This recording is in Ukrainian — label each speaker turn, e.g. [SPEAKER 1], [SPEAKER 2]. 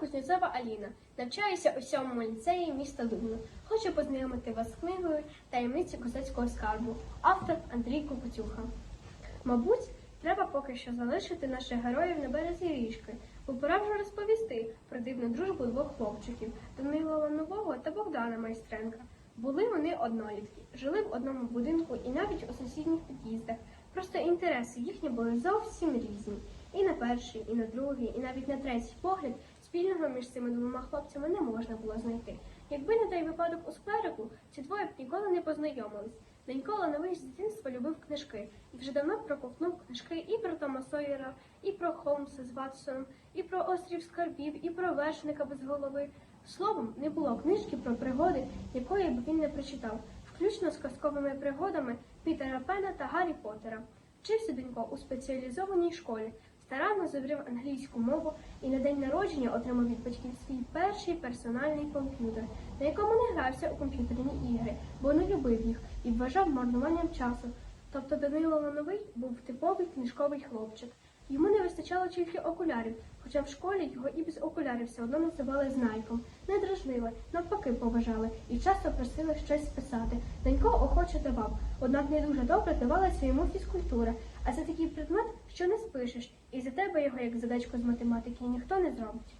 [SPEAKER 1] Кузнєцова Аліна. Навчаюся у сьомому ліцеї міста Дубно. Хочу познайомити вас з книгою Таємниці козацького скарбу. Автор Андрій Кукутюха. Мабуть, треба поки що залишити наших героїв на березі річки, бо пора вже розповісти про дивну дружбу двох хлопчиків Данила Ланового та Богдана Майстренка. Були вони однолітки, жили в одному будинку і навіть у сусідніх під'їздах. Просто інтереси їхні були зовсім різні. І на перший, і на другий, і навіть на третій погляд спільного між цими двома хлопцями не можна було знайти. Якби не той випадок у склерику, ці двоє б ніколи не познайомились. Денько Лановий з дитинства любив книжки і вже давно проковтнув книжки і про Тома Сойера, і про Холмса з Ватсоном, і про острів скарбів, і про вершника без голови. Словом, не було книжки про пригоди, якої б він не прочитав, включно з казковими пригодами Пітера Пена та Гаррі Поттера. Вчився Денько у спеціалізованій школі, старанно заврів англійську мову і на день народження отримав від батьків свій перший персональний комп'ютер, на якому не грався у комп'ютерні ігри, бо не любив їх і вважав марнуванням часу. Тобто Данило Лановий був типовий книжковий хлопчик. Йому не вистачало тільки окулярів, хоча в школі його і без окулярів все одно називали знайком. Не дражнили, навпаки поважали і часто просили щось списати. Данько охоче давав, однак не дуже добре давалася йому фізкультура, а це такий предмет, що не спишеш, і за тебе його, як задачку з математики, ніхто не зробить.